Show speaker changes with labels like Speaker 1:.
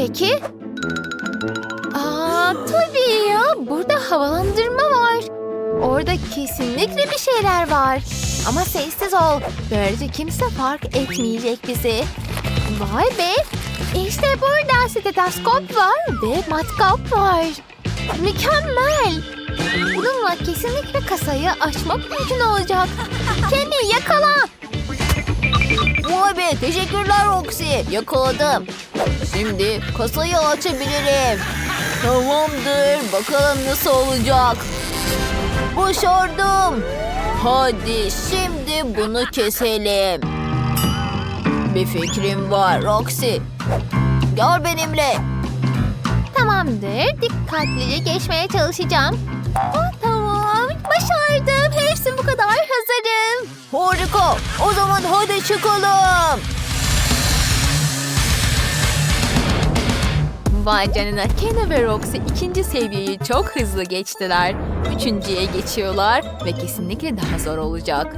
Speaker 1: Peki? Aa, tabii ya. Burada havalandırma var. Orada kesinlikle bir şeyler var. Ama sessiz ol. Böylece kimse fark etmeyecek bizi. Vay be. İşte burada stetoskop var ve matkap var. Mükemmel. Bununla kesinlikle kasayı açmak mümkün olacak. Kenny yakala. Teşekkürler Roxy. Yakaladım. Şimdi kasayı açabilirim. Tamamdır. Bakalım nasıl olacak. Başardım. Hadi şimdi bunu keselim. Bir fikrim var Roxy. Gel benimle. Tamamdır. Dikkatlice geçmeye çalışacağım. Aa, O zaman hadi çıkalım. Vay canına Kenna ve Roxy ikinci seviyeyi çok hızlı geçtiler. Üçüncüye geçiyorlar ve kesinlikle daha zor olacak.